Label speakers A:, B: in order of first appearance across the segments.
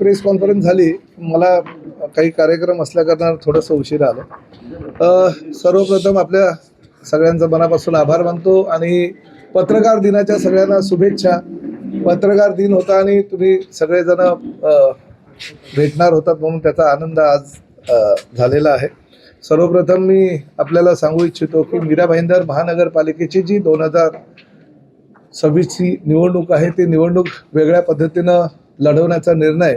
A: Press conference झाली. मला काही कार्यक्रम असल्याकारणानं थोडंसं उशीर आलं. सर्वप्रथम आपल्या सगळ्यांचा मनापासून आभार मानतो आणि पत्रकार दिनाच्या सगळ्यांना शुभेच्छा. पत्रकार दिन होता आणि तुम्ही सगळेजण भेटणार होतात म्हणून त्याचा आनंद आज झालेला आहे. सर्वप्रथम मी आपल्याला सांगू इच्छितो की मीरा भाईंदर महानगरपालिकेची जी दोन हजार सव्वीसची निवडणूक आहे ती निवडणूक वेगळ्या पद्धतीनं लढवण्याचा निर्णय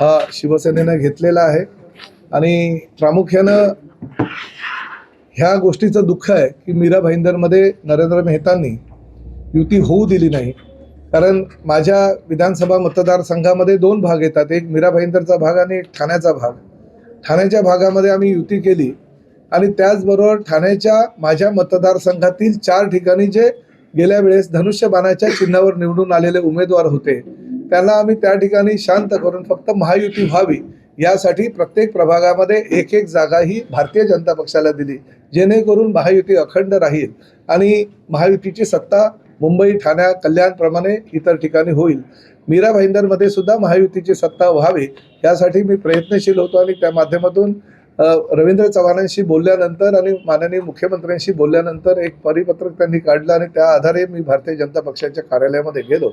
A: हा शिवसेनेनं घेतलेला आहे. आणि प्रामुख्यानं ह्या गोष्टीचं दुःख आहे की मीरा भाईंदरमध्ये नरेंद्र मेहतांनी युती होऊ दिली नाही. कारण माझ्या विधानसभा मतदारसंघामध्ये दोन भाग येतात. एक मीरा भाईंदरचा भाग आणि एक ठाण्याचा भाग. ठाण्याच्या भागामध्ये आम्ही युती केली. आणि त्याचबरोबर ठाण्याच्या माझ्या मतदारसंघातील चार ठिकाणी जे गेल्या वेळेस धनुष्यबाणाच्या चिन्हावर निवडून आलेले उमेदवार होते त्यांना आम्ही त्या ठिकाणी शांत करून फक्त महायुती व्हावी यासाठी प्रत्येक प्रभागामध्ये एक एक जागा ही भारतीय जनता पक्षाला दिली जेणेकरून महायुती अखंड राहील आणि महायुतीची सत्ता मुंबई ठाण्या कल्याणप्रमाणे इतर ठिकाणी होईल. मीरा भाईंदरमध्ये सुद्धा महायुतीची सत्ता व्हावी यासाठी मी प्रयत्नशील होतो आणि त्या माध्यमातून रवींद्र चव्हाणांशी बोलल्यानंतर आणि माननीय मुख्यमंत्र्यांशी बोलल्यानंतर एक परिपत्रक त्यांनी काढलं आणि त्या आधारे मी भारतीय जनता पक्षाच्या कार्यालयामध्ये गेलो.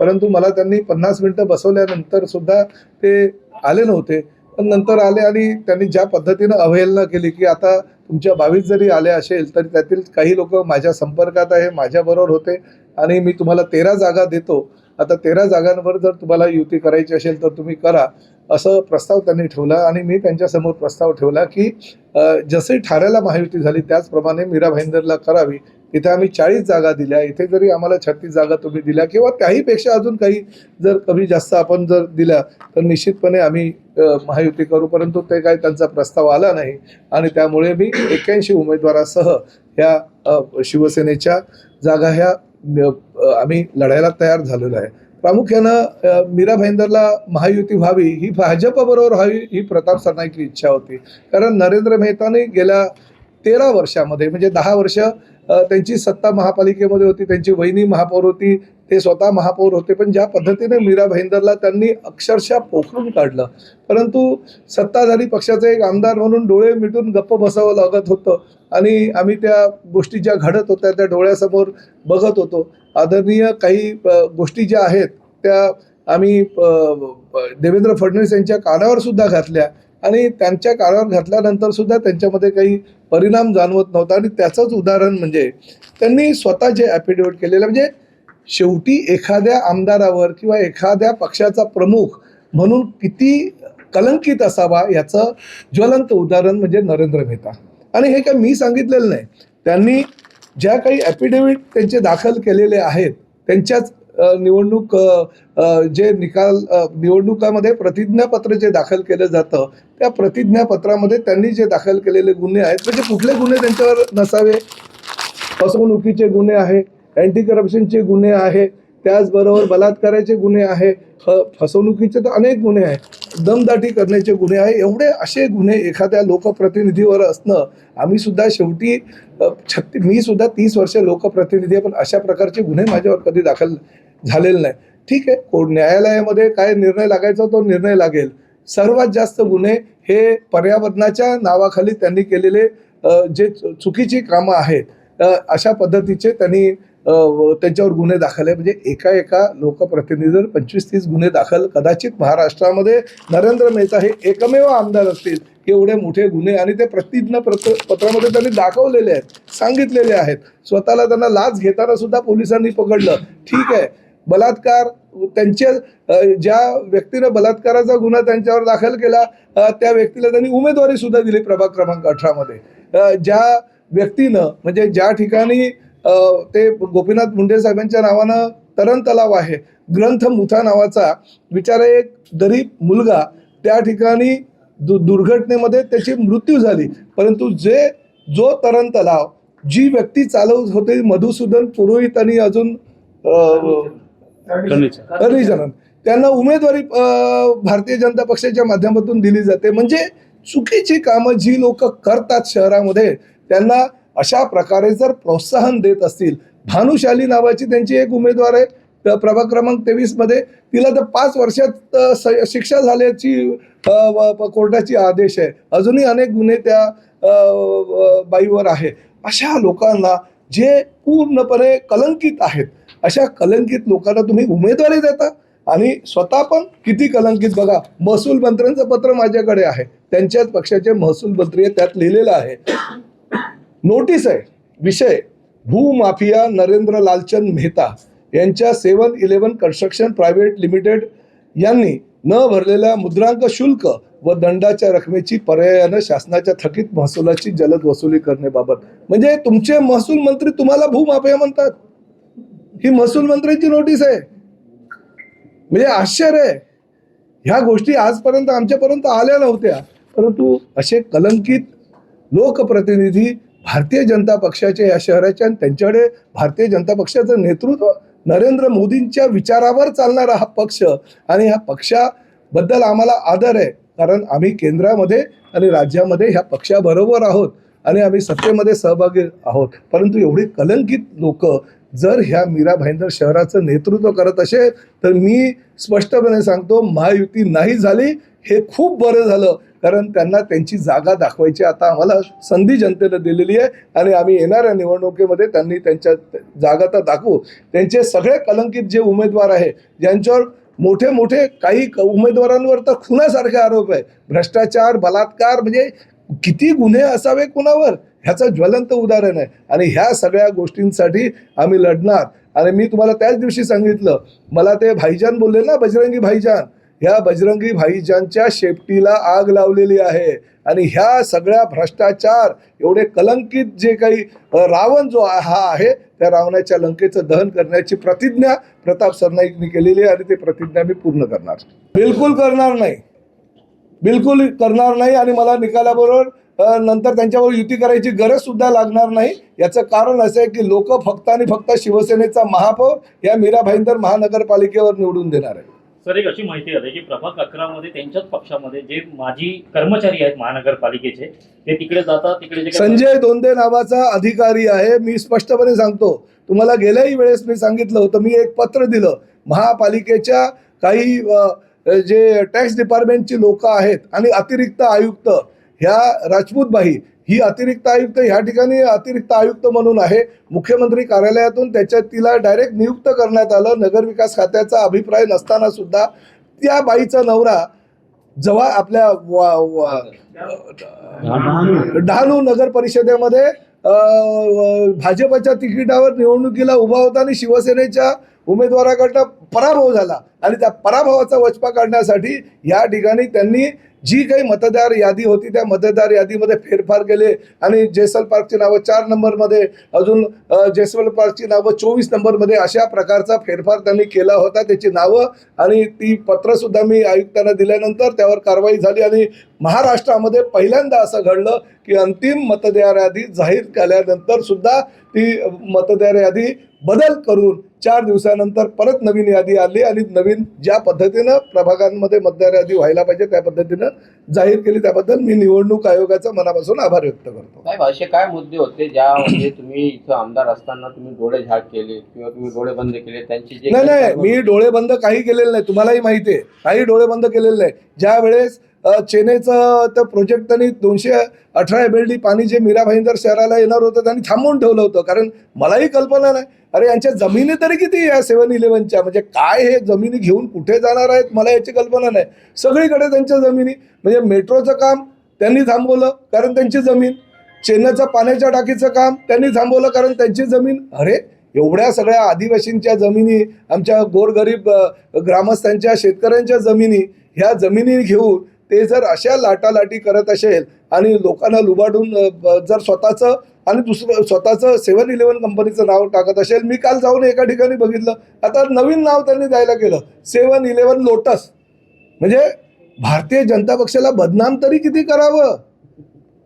A: परंतु मला त्यांनी पन्नास मिनटं बसवल्यानंतर सुद्धा ते आले नव्हते. पण नंतर आले आणि त्यांनी ज्या पद्धतीनं अवहेलना केली की आता तुमच्या बावीस जरी आले असेल तरी त्यातील काही लोक माझ्या संपर्कात आहे माझ्याबरोबर होते आणि मी तुम्हाला तेरा जागा देतो. आता तेरा जागांवर जर तुम्हाला युती करायची असेल तर तुम्ही करा असं प्रस्ताव त्यांनी ठेवला आणि मी त्यांच्यासमोर प्रस्ताव ठेवला की जसे ठाण्याला महायुती झाली त्याचप्रमाणे मीरा भाईंदरला करावी. इथे आम्ही चाळीस जागा दिल्या. इथे जरी आम्हाला छत्तीस जागा तुम्ही दिल्या किंवा त्याहीपेक्षा अजून काही जर कमी जास्त आपण जर दिल्या तर निश्चितपणे आम्ही महायुती करू. परंतु ते काही त्यांचा प्रस्ताव आला नाही आणि त्यामुळे मी एक्क्याऐंशी उमेदवारासह ह्या शिवसेनेच्या जागा ह्या आम्ही लढायला तयार झालेलो आहे. प्रामुख्यानं मीरा भाईंदरला महायुती व्हावी ही भाजपबरोबर व्हावी ही प्रताप सरनाईकची इच्छा होती. कारण नरेंद्र मेहताने गेल्या तेरा वर्षामध्ये म्हणजे दहा वर्ष त्यांची सत्ता महापालिकेमध्ये होती त्यांची वहिनी महापौर होती ते स्वतः महापौर होते पण ज्या पद्धतीने मीरा भाईंदरला त्यांनी अक्षरशः पोखरून काढलं. परंतु सत्ताधारी पक्षाचा एक आमदार म्हणून डोळे मिटून गप्प बसावं लागत होतं आणि आम्ही त्या गोष्टी ज्या घडत होत्या त्या डोळ्यासमोर बघत होतो. आदरणीय काही गोष्टी ज्या आहेत त्या आम्ही देवेंद्र फडणवीस यांच्या कानावर सुद्धा घातल्या. आणि त्यांच्या काळावर घातल्यानंतर सुद्धा त्यांच्यामध्ये काही परिणाम जाणवत नव्हता. आणि त्याचंच उदाहरण म्हणजे त्यांनी स्वतः जे ॲफिडेविट केलेलं म्हणजे शेवटी एखाद्या आमदारावर किंवा एखाद्या पक्षाचा प्रमुख म्हणून किती कलंकित असावा याचं ज्वलंत उदाहरण म्हणजे नरेंद्र मेहता. आणि हे काय मी सांगितलेलं नाही. त्यांनी ज्या काही ॲफिडेविट त्यांचे दाखल केलेले आहेत त्यांच्याच निवडणूक जे निकाल निवडणुकामध्ये प्रतिज्ञापत्र जे दाखल केलं जातं त्या प्रतिज्ञापत्रामध्ये त्यांनी जे दाखल केलेले गुन्हे आहेत म्हणजे कुठले गुन्हे त्यांच्यावर नसावे? फसवणुकीचे गुन्हे आहे अँटी करप्शनचे गुन्हे आहे त्याचबरोबर बलात्काराचे गुन्हे आहे फ फसवणुकीचे तर अनेक गुन्हे आहेत दमदाटी करण्याचे गुन्हे आहे एवढे असे गुन्हे एखाद्या लोकप्रतिनिधीवर असणं आम्ही सुद्धा शेवटी छत्ती मी सुद्धा तीस वर्ष लोकप्रतिनिधी आहे पण अशा प्रकारचे गुन्हे माझ्यावर कधी दाखल झालेले नाही. ठीक आहे कोर्ट न्यायालयामध्ये काय निर्णय लागायचा तो निर्णय लागेल. सर्वात जास्त गुन्हे हे पर्यावरणाच्या नावाखाली त्यांनी केलेले जे चु- चुकीची कामं आहेत अशा पद्धतीचे त्यांनी त्यांच्यावर गुन्हे दाखल आहे. म्हणजे एका एका लोकप्रतिनिधीवर पंचवीस तीस गुन्हे दाखल कदाचित महाराष्ट्रामध्ये नरेंद्र मेहता हे एकमेव आमदार असतील एवढे मोठे गुन्हे आणि ते प्रतिज्ञा पत्र पत्रामध्ये त्यांनी दाखवलेले आहेत सांगितलेले आहेत. स्वतःला त्यांना लाच घेताना सुद्धा पोलिसांनी पकडलं. ठीक आहे. बलात्कार त्यांच्या ज्या व्यक्तीनं बलात्काराचा गुन्हा त्यांच्यावर दाखल केला त्या व्यक्तीला त्यांनी उमेदवारी सुद्धा दिली प्रभाग क्रमांक अठरामध्ये. ज्या व्यक्तीनं म्हणजे ज्या ठिकाणी ते गोपीनाथ मुंडे साहेबांच्या नावानं तरण तलाव आहे. ग्रंथ मुथा नावाचा बिचारा एक गरीब मुलगा त्या ठिकाणी दु दुर्घटनेमध्ये त्याची मृत्यू झाली. परंतु जे जो तरण तलाव जी व्यक्ती चालवत होते मधुसूदन पुरोहित आणि अजून हरिजनन त्यांना उमेदवारी भारतीय जनता पक्षाच्या माध्यमातून दिली जाते. म्हणजे चुकीची कामं जी लोक करतात शहरामध्ये त्यांना अशा प्रकारे जर प्रोत्साहन देत असतील भानुशाली नावाची त्यांची एक उमेदवार आहे त- प्रभाग क्रमांक तेवीसमध्ये. तिला तर पाच वर्षात शिक्षा झाल्याची कोर्टाची आदेश आहे. अजूनही अनेक गुन्हे त्या बाईवर आहे. अशा लोकांना जे पूर्णपणे कलंकित आहेत अशा कलंकित लोकांना तुम्ही उमेदवारी देता आणि स्वतः पण किती कलंकित? बघा महसूल मंत्र्यांचं पत्र माझ्याकडे आहे. त्यांच्याच पक्षाचे महसूल मंत्री आहे त्यात लिहिलेलं आहे. नोटीस आहे विषय. भूमाफिया नरेंद्र लालचंद मेहता यांच्या seven eleven construction private limited यांनी न भरलेल्या मुद्रांक शुल्क व दंडाच्या रकमेची पर्यायानं शासनाच्या थकीत महसुलाची जलद वसुली करण्याबाबत. म्हणजे तुमचे महसूल मंत्री तुम्हाला भूमाफिया म्हणतात. ही महसूल मंत्र्यांची नोटीस आहे. म्हणजे आश्चर्य आहे. ह्या गोष्टी आजपर्यंत आमच्यापर्यंत आल्या नव्हत्या. परंतु असे कलंकित लोकप्रतिनिधी भारतीय जनता पक्षाच्या या शहराच्या आणि त्यांच्याकडे भारतीय जनता पक्षाचं नेतृत्व नरेंद्र मोदींच्या विचारावर चालणारा हा पक्ष आणि ह्या पक्षाबद्दल आम्हाला आदर आहे. कारण आम्ही केंद्रामध्ये आणि राज्यामध्ये ह्या पक्षाबरोबर आहोत आणि आम्ही सत्तेमध्ये सहभागी आहोत. परंतु एवढी कलंकित लोक जर ह्या मीरा भाईंदर शहराचं नेतृत्व करत असेल तर मी स्पष्टपणे सांगतो महायुती नाही झाली हे खूप बरं झालं. कारण त्यांना त्यांची जागा दाखवायची आता आम्हाला संधी जनतेनं दिलेली आहे आणि आम्ही येणाऱ्या निवडणुकीमध्ये त्यांनी त्यांच्या जागा तर दाखवू. त्यांचे सगळे कलंकित जे उमेदवार आहे ज्यांच्यावर मोठे मोठे काही क- उमेदवारांवर तर खुनासारखे आरोप आहे. भ्रष्टाचार बलात्कार म्हणजे किती गुन्हे असावे कुणावर? ह्याचं ज्वलंत उदाहरण आहे. आणि ह्या सगळ्या गोष्टींसाठी आम्ही लढणार. आणि मी तुम्हाला त्याच दिवशी सांगितलं मला ते भाईजान बोलले ना बजरंगी भाईजान ह्या बजरंगी भाईजांच्या शेपटीला आग लावलेली आहे. आणि ह्या सगळ्या भ्रष्टाचार एवढे कलंकित जे काही रावण जो हा आहे त्या रावणाच्या लंकेचं दहन करण्याची प्रतिज्ञा प्रताप सरनाईकनी केलेली आहे आणि ती प्रतिज्ञा मी पूर्ण करणार. बिलकुल करणार नाही. बिलकुल करणार नाही आणि मला निकालाबरोबर नंतर त्यांच्यावर युती करायची गरज सुद्धा लागणार नाही. याचं कारण असं आहे की लोक फक्त आणि फक्त शिवसेनेचा महापौर या मीरा भाईंदर महानगरपालिकेवर निवडून देणार आहे
B: सर एक अशी माहिती आली की प्रभाग अकरामध्ये त्यांच्याच पक्षामध्ये जे माजी कर्मचारी आहेत महानगरपालिकेचे ते तिकडे जातात तिकडे
A: संजय दोंदे नावाचा अधिकारी आहे. मी स्पष्टपणे सांगतो तुम्हाला गेल्याही वेळेस मी सांगितलं होतं मी एक पत्र दिलं. महापालिकेच्या काही जे टॅक्स डिपार्टमेंटची लोक आहेत आणि अतिरिक्त आयुक्त ह्या राजपूतबाई ही अतिरिक्त आयुक्त ह्या ठिकाणी अतिरिक्त आयुक्त म्हणून आहे. मुख्यमंत्री कार्यालयातून त्याच्यात तिला डायरेक्ट नियुक्त करण्यात आलं. नगरविकास खात्याचा अभिप्राय नसताना सुद्धा त्या बाईचा नवरा जेव्हा आपल्या डहाणू. नगर परिषदेमध्ये भाजपच्या तिकिटावर निवडणुकीला उभा होता आणि शिवसेनेच्या उमेदवाराकडनं पराभव झाला आणि त्या पराभवाचा वचपा काढण्यासाठी या ठिकाणी त्यांनी जी काही मतदार यादी होती त्या मतदार यादीमध्ये फेरफार केले आणि जेसल पार्कची नावं चार नंबरमध्ये अजून जैसल जेसल पार्कची नावं चोवीस नंबरमध्ये अशा प्रकारचा फेरफार त्यांनी केला होता त्याची नावं आणि ती पत्रसुद्धा मी आयुक्तांना दिल्यानंतर त्यावर कारवाई झाली आणि महाराष्ट्रामध्ये पहिल्यांदा असं घडलं की अंतिम मतदार यादी जाहीर केल्यानंतर सुद्धा ती मतदार यादी बदल करून चार दिवसानंतर परत नवीन यादी आली आणि नवीन ज्या पद्धतीनं प्रभागांमध्ये मतदार यादी व्हायला पाहिजे त्या पद्धतीनं जाहीर केली त्याबद्दल मी निवडणूक आयोगाचा मनापासून आभार व्यक्त करतो.
C: साहेब असे काय मुद्दे होते ज्या म्हणजे तुम्ही इथं आमदार असताना तुम्ही डोळे झाक केले किंवा तुम्ही डोळे बंद केले? त्यांची जे
A: नाही
C: काही
A: नाही मी डोळे बंद काही केलेलं नाही. तुम्हालाही माहिती आहे. काही डोळे बंद केलेलं नाही. ज्या वेळेस चेन्नईचं तर प्रोजेक्ट त्यांनी दोनशे अठरा एम एल डी पाणी जे मीरा भाईंदर शहराला येणार होतं त्यांनी थांबवून ठेवलं होतं. कारण मलाही कल्पना नाही. अरे यांच्या जमिनी तरी किती या सेवन इलेव्हनच्या म्हणजे काय हे जमिनी घेऊन कुठे जाणार आहेत? मला याची कल्पना नाही. सगळीकडे त्यांच्या जमिनी. म्हणजे मेट्रोचं काम त्यांनी थांबवलं कारण त्यांची जमीन. चेन्नईचं पाण्याच्या टाकीचं काम त्यांनी थांबवलं कारण त्यांची जमीन. अरे एवढ्या सगळ्या आदिवासींच्या जमिनी आमच्या गोरगरीब ग्रामस्थांच्या शेतकऱ्यांच्या जमिनी ह्या जमिनी घेऊन ते जर अशा लाटालाटी करत असेल आणि लोकांना लुबाडून जर स्वतःचं आणि दुसरं स्वतःचं सेवन इलेव्हन कंपनीचं नाव टाकत असेल मी काल जाऊन एका ठिकाणी बघितलं. आता नवीन नाव त्यांनी द्यायला केलं सेवन इलेव्हन लोटस. म्हणजे भारतीय जनता पक्षाला बदनाम तरी किती करावं?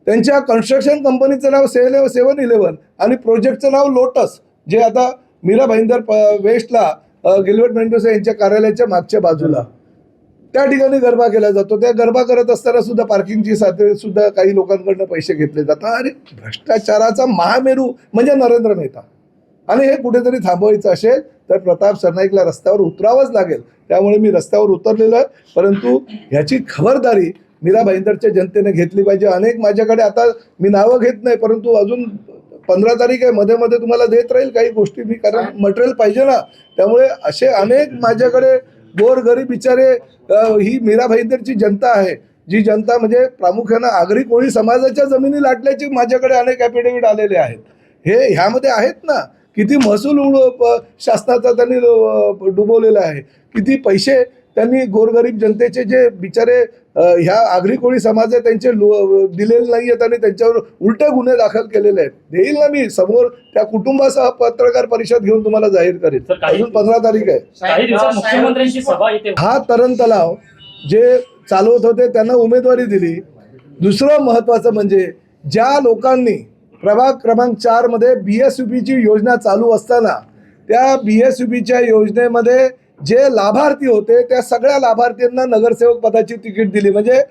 A: त्यांच्या कन्स्ट्रक्शन कंपनीचं नाव सेवन सेवन इलेव्हन आणि प्रोजेक्टचं नाव लोटस. जे आता मीरा भाईंदर प- वेस्टला अ, मेंडोसा यांच्या कार्यालयाच्या मागच्या बाजूला. त्या ठिकाणी गरबा केला जातो. त्या गरबा करत असताना सुद्धा पार्किंगची साथे सुद्धा काही लोकांकडनं पैसे घेतले जातात. अरे भ्रष्टाचाराचा महामेरू म्हणजे नरेंद्र मेहता. आणि हे कुठेतरी थांबवायचं असेल तर प्रताप सरनाईकला रस्त्यावर उतरावंच लागेल. त्यामुळे मी रस्त्यावर उतरलेलो आहे. परंतु ह्याची खबरदारी मीरा भाईंदरच्या जनतेने घेतली पाहिजे. अनेक माझ्याकडे आता मी नावं घेत नाही परंतु अजून पंधरा तारीख आहे. मध्ये मध्ये तुम्हाला देत राहील काही गोष्टी. मी कारण मटेरियल पाहिजे ना. त्यामुळे असे अनेक माझ्याकडे गोर गरीब बिचारे ही मीरा भाईंदरची जनता आहे. जी जनता म्हणजे प्रामुख्यानं आगरी कोळी समाजाच्या जमिनी लाटल्याचे माझ्याकडे अनेक ॲफिडेव्हिट आलेले आहेत. हे ह्यामध्ये आहेत ना? किती महसूल उड प- शासनाचा त्यांनी डुबवलेला आहे. किती पैसे त्यांनी गोरगरीब जनतेचे जे बिचारे ह्या आगरी कोळी समाज आहे त्यांचे लो दिलेले नाही आहेत आणि त्यांच्यावर उलटे गुन्हे दाखल केलेले आहेत. देईल ना मी समोर त्या कुटुंबासह पत्रकार परिषद घेऊन तुम्हाला जाहीर
B: काही-
A: अजून पंधरा तारीख आहे. हा तरण तलाव जे चालवत होते त्यांना उमेदवारी दिली. दुसरं महत्त्वाचं म्हणजे ज्या लोकांनी प्रभाग क्रमांक चारमध्ये बी एस यू पीची योजना चालू असताना त्या बी एस यू पीच्या योजनेमध्ये जे लाभार्थी होते त्या सगळ्या लाभार्थींना नगरसेवक पदाची तिकीट दिली. म्हणजे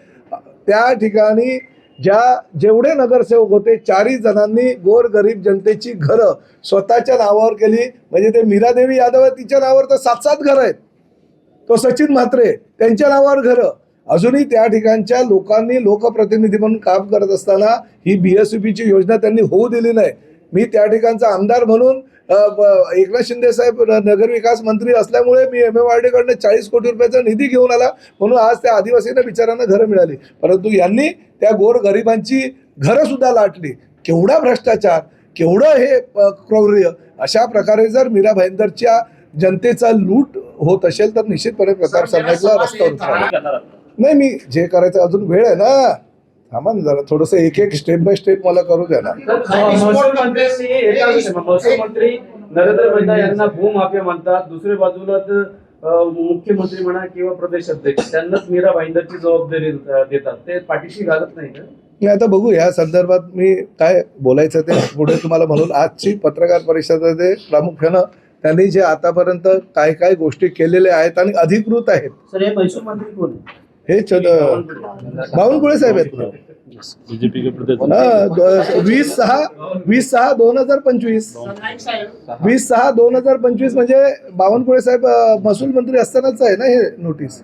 A: त्या ठिकाणी ज्या जेवढे नगरसेवक होते चारही जणांनी गोर गरीब जनतेची घरं स्वतःच्या नावावर केली. म्हणजे ते मीरादेवी यादव आहे तिच्या नावावर तर सात सात घरं आहेत. तो सचिन म्हात्रे त्यांच्या नावावर घरं. अजूनही त्या ठिकाणच्या लोकांनी लोकप्रतिनिधी म्हणून काम करत असताना ही बी एस योजना त्यांनी होऊ दिली नाही. मी त्या ठिकाणचा आमदार म्हणून एकनाथ शिंदे साहेब नगर नगरविकास मंत्री असल्यामुळे मी एम एम कडनं चाळीस कोटी रुपयाचा निधी घेऊन आला. म्हणून आज त्या आदिवासींना बिचारांना घरं मिळाली. परंतु यांनी त्या गोर गरिबांची घरं सुद्धा लाटली. केवढा भ्रष्टाचार केवढं हे क्रौर्य अशा प्रकारे जर मीरा भाईंदरच्या जनतेचा लूट होत असेल तर निश्चितपणे प्रताप सरनाईकला
B: रस्ता
A: नाही मी जे करायचं अजून वेळ आहे ना. थांबा ना जरा थोडस एक एक स्टेप बाय स्टेप मला करू द्या ना.
D: महसूल मंत्र्यांनी एका महसूल मंत्री नरेंद्र मेहता यांना भूमाफिया म्हणतात दुसऱ्या बाजूला तर, मुख्यमंत्री म्हणा किंवा प्रदेश अध्यक्ष त्यांनाच मीरा भाईंदरची जबाबदारी देतात. ते पाठीशी घालत नाही का
A: मी आता बघू या संदर्भात मी काय बोलायचं ते पुढे तुम्हाला म्हणून. आजची पत्रकार परिषदेमध्ये प्रामुख्यानं त्यांनी जे आतापर्यंत काय काय गोष्टी केलेल्या आहेत आणि अधिकृत आहेत.
D: सर हे महसूल मंत्री कोण
A: हे चंद बावनकुळे साहेब आहेत. ना वीस सहा वीस सहा दोन हजार पंचवीस. वीस सहा दोन हजार पंचवीस म्हणजे बावनकुळे साहेब महसूल मंत्री असतानाच आहे ना हे नोटीस